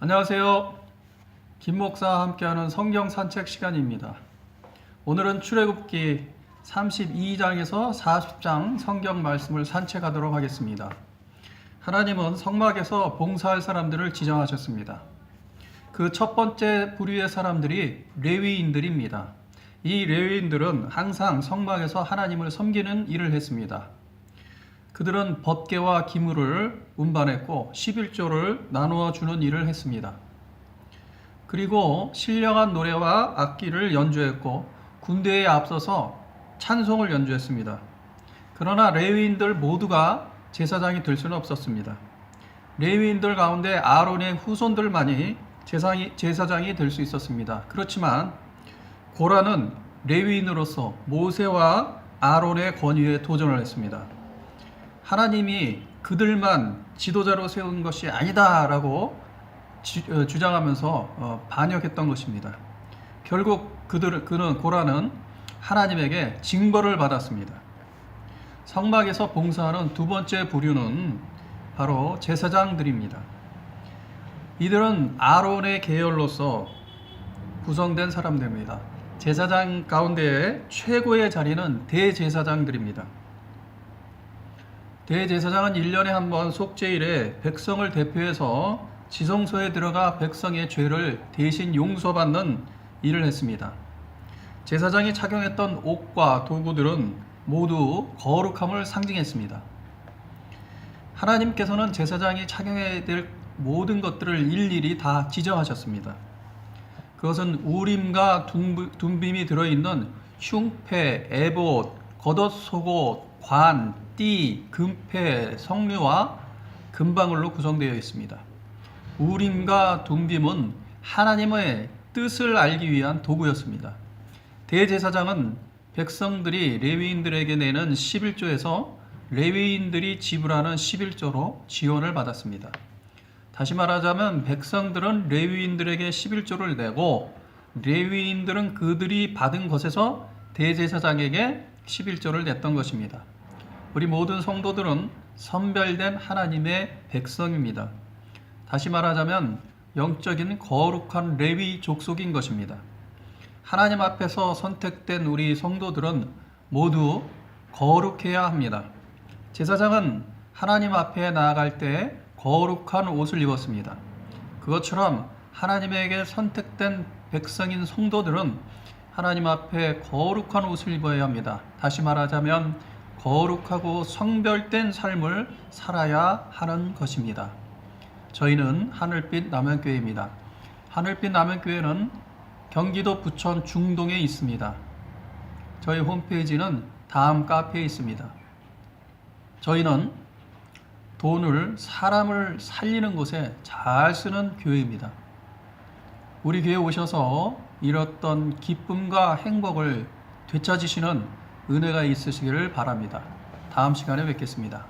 안녕하세요. 김 목사와 함께하는 성경 산책 시간입니다. 오늘은 출애굽기 32장에서 40장 성경 말씀을 산책하도록 하겠습니다. 하나님은 성막에서 봉사할 사람들을 지정하셨습니다. 그 첫 번째 부류의 사람들이 레위인들입니다. 이 레위인들은 항상 성막에서 하나님을 섬기는 일을 했습니다. 그들은 법계와 기물을 운반했고 11조를 나누어 주는 일을 했습니다. 그리고 신령한 노래와 악기를 연주했고 군대에 앞서서 찬송을 연주했습니다. 그러나 레위인들 모두가 제사장이 될 수는 없었습니다. 레위인들 가운데 아론의 후손들만이 제사장이, 제사장이 될 수 있었습니다. 그렇지만 고라는 레위인으로서 모세와 아론의 권위에 도전을 했습니다. 하나님이 그들만 지도자로 세운 것이 아니다라고 지- 어, 주장하면서 어, 반역했던 것입니다. 결국 그들 그는 고라는 하나님에게 징벌을 받았습니다. 성막에서 봉사하는 두 번째 부류는 바로 제사장들입니다. 이들은 아론의 계열로서 구성된 사람들입니다. 제사장 가운데 최고의 자리는 대제사장들입니다. 대제사장은 1년에 한 번 속죄일에 백성을 대표해서 지성소에 들어가 백성의 죄를 대신 용서받는 일을 했습니다. 제사장이 착용했던 옷과 도구들은 모두 거룩함을 상징했습니다. 하나님께서는 제사장이 착용해야 될 모든 것들을 일일이 다 지정하셨습니다. 그것은 우림과 둠- 둠빔이 들어있는 흉패, 에봇, 겉옷, 속옷, 관, 띠, 금패, 성류와 금방울로 구성되어 있습니다. 우림과 둠빔은 하나님의 뜻을 알기 위한 도구였습니다. 대제사장은 백성들이 레위인들에게 내는 11조에서 레위인들이 지불하는 11조로 지원을 받았습니다. 다시 말하자면 백성들은 레위인들에게 11조를 내고 레위인들은 그들이 받은 것에서 대제사장에게 11조를 냈던 것입니다. 우리 모든 성도들은 선별된 하나님의 백성입니다. 다시 말하자면 영적인 거룩한 레위 족속인 것입니다. 하나님 앞에서 선택된 우리 성도들은 모두 거룩해야 합니다. 제사장은 하나님 앞에 나아갈 때 거룩한 옷을 입었습니다. 그것처럼 하나님에게 선택된 백성인 성도들은 하나님 앞에 거룩한 옷을 입어야 합니다. 다시 말하자면 거룩하고 성별된 삶을 살아야 하는 것입니다. 저희는 하늘빛 남현교회입니다. 하늘빛 남현교회는 경기도 부천 중동에 있습니다. 저희 홈페이지는 다음 카페에 있습니다. 저희는 돈을 사람을 살리는 곳에 잘 쓰는 교회입니다. 우리 교회 오셔서 잃었던 기쁨과 행복을 되찾으시는 은혜가 있으시기를 바랍니다. 다음 시간에 뵙겠습니다.